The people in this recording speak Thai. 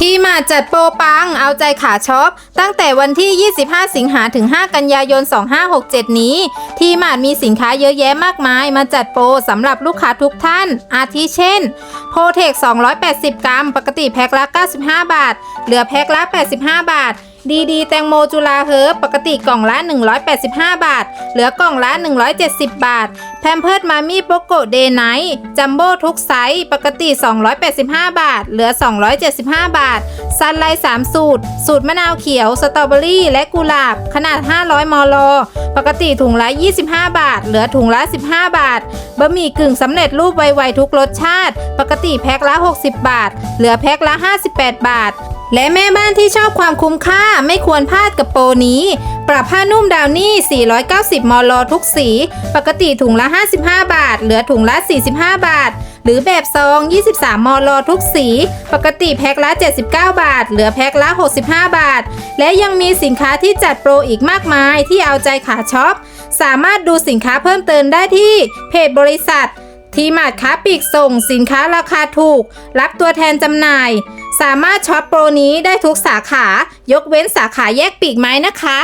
ที่มาจัดโปรปังเอาใจขาช็อป ตั้งแต่วันที่ 25 สิงหาถึง 5 กันยายน 2567 นี้ ที่มาดมีสินค้าเยอะแยะมากมาย มาจัดโปรสำหรับลูกค้าทุกท่าน อาทิเช่น โพเทค 280 กรัม ปกติแพ็คละ 95 บาท เหลือแพ็คละ 85 บาท ดีดีแตงโมจุฬาเฮิร์บปกติกล่องละ 185 บาท เหลือกล่องละ 170 บาท แพมเพิร์ดมามี่โปโกเดย์ไนท์จัมโบ้ทุกไซส์ ปกติ 285 บาท เหลือ 275 บาท ซันไลท์3สูตร สูตรมะนาวเขียว สตรอเบอรี่ และกุหลาบ ขนาด 500 มล ปกติถุงละ 25 บาท เหลือถุงละ 15 บาท บะหมี่กึ่งสำเร็จรูปไวๆทุกรสชาติ ปกติแพ็คละ 60 บาท เหลือแพ็คละ 58 บาท และแม่บ้านที่ชอบความคุ้มค่าไม่ควรพลาดกับโปรนี้ ปรับผ้านุ่มดาวนี่ 490 มล ทุกสี ปกติถุงละ 55 บาท เหลือถุงละ 45 บาท หรือแบบซอง 23 มล ทุกสี ปกติแพ็คละ 79 บาท เหลือแพ็คละ 65 บาท และยังมีสินค้าที่จัดโปรอีกมากมายที่เอาใจขาช็อป สามารถดูสินค้าเพิ่มเติมได้ที่เพจบริษัท ทีมาดค้าปลีกส่งสินค้าราคาถูก รับตัวแทนจำหน่าย สามารถช็อปโปรนี้ได้ทุกสาขายกเว้นสาขาแยกปีกไม้นะคะ